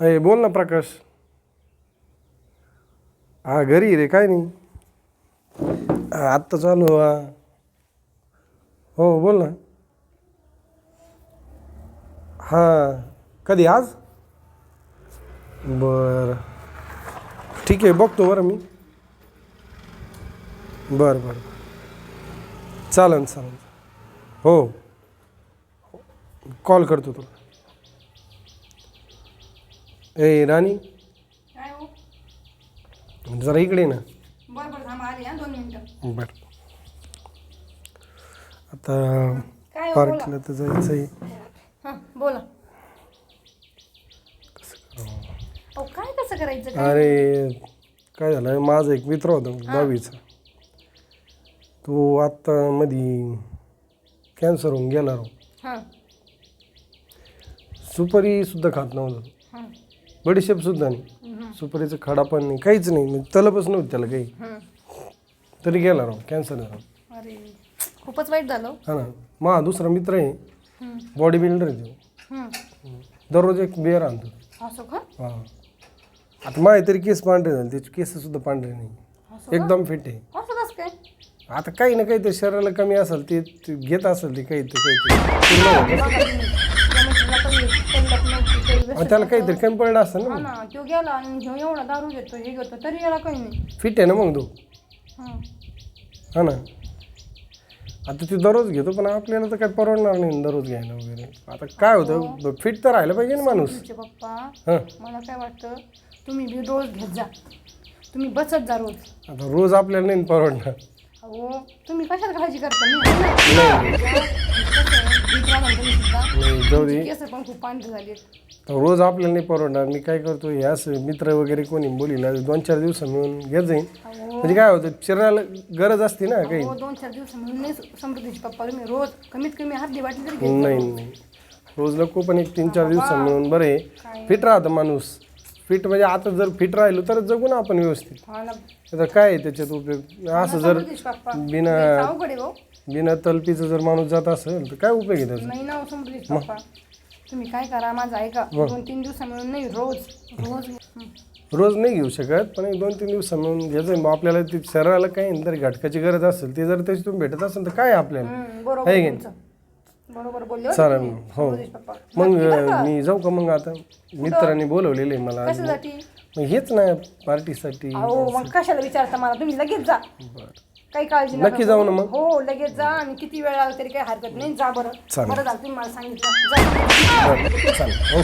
अरे बोल ना प्रकाश. हा घरी रे काय नाही. आत्ता चालू हा. हो बोल ना. हां कधी आज? बरं. ठीक आहे बघतो बरं मी. बरं बरं. चालेल चालेल हो. कॉल करतो तुला. ए राणी. काय हो? जरा इकडे ना. बरं बरं थांबा आली हा दोन मिनिटं. बर. आता काय हो, पार्कला तर जायचं आहे हां बोला. अहो काय कसं करायचं काय? अरे काय झालं? माझा एक मित्र होता दहावीचा. तो आत्ता मधी कॅन्सर होऊन गेला. राव हां. सुपारी सुद्धा खात नव्हतं. हां. बडीशेप सुद्धा नाही. सुपारीचा खडा पण नाही काहीच नाही. म्हणजे तलपच नव्हती त्याला काही. तरी गेला राव कॅन्सर झाला. अरे खूपच वाईट झालं हो. हा ना. मा दुसरा मित्र आहे. बॉडी बिल्डर आहे तो. दररोज एक बिअर आणतो. असं का? हा. आता माझे तरी केस पांढरे झाले त्याचे केस सुद्धा पांढरे नाही. एकदम फिट आहे. असं कसं काय? आता काही ना काही ते शरीराला कमी असेल ते ते घेत असेल ते काही ते काही ते. पूर्ण होतं. बघा तुम्ही. त्या मैत्रिणीला काही तल्लख नव्हती, काही मग त्याला काहीतरी कमी पडलं असेल हा ना ना तो गेला आणि ह्यो एवढा दारू घेतो हे घेतो तरी याला काही नाही. फिट आहे ना मग तो? हां. हा ना. आता ते दररोज घेतो पण आपल्याला तर काही परवडणार नाही दररोज घ्यायला वगैरे. आता काय होतं फिट तर राहिलं पाहिजे ना माणूस. तुमचे पप्पा हां. मला काय वाटतं तुम्ही बी रोज घेत जा. तुम्ही बचत जा रोज. आता रोज आपल्याला नाही परवडणार. अहो तुम्ही कशात काळजी करता? मी आहे ना. कसं आहे, नाही जाऊ दे. केस पण खूप पांढरे झाले तर रोज आपल्याला नाही परवडणार. मी काय करतो हे असं मित्र वगैरे कोणी बोलीला दोन चार दिवस मिळून घेत जाईन. म्हणजे काय होतं शरीराला गरज असते ना काही. दोन चार दिवस म्हणून नाही समृद्धीचे पप्पा तुम्ही रोज कमीत कमी अर्धी वाटी तरी नाही नाही. रोज नको पण एक तीन चार दिवस मिळून बरं फिट राहतं माणूस. फिट म्हणजे आता जर फिट राहिलो तर जगू ना आपण व्यवस्थित. हा ना. आता काय आहे त्याच्यात उपयोग? असं जर समृद्धीचे पप्पा. बिना अवघड आहे हो बिना तलपीचं जर माणूस जात असेल तर काय उपयोग आहे त्याचा? नाही ना हो, पप्पा. तुम्ही काय करा माझं ऐका. दोन तीन दिवसा मिळून नाही रोज रोज. हं. रोज नाही घेऊ शकत पण एक दोन तीन दिवस मिळून घ्यायचं. मग आपल्याला ती शरीराला काही तरी घटकाची गरज असेल ते जर त्याची तुम्ही भेटत असेल तर काय आहे आपल्याला हं, बरोबर आहे की तुमचं. बरोबर बोलले हो चालेल तुम्ही, हो. पप्पा. मग मी जाऊ का मग आता? मित्रांनी बोलवलेले आहे मला कशासाठी? मग हेच ना पार्टीसाठी. अहो मग कशाला विचारता मला? तुम्ही लगेच जा. बरं. काही काळजी नक्की जाऊ ना मग? हो लगेच जा आणि किती वेळ लागला तरी काही हरकत नाही. जा बरं. चालेल. बरं झालं तुम्ही मला सांगितलं. जा. चालेल.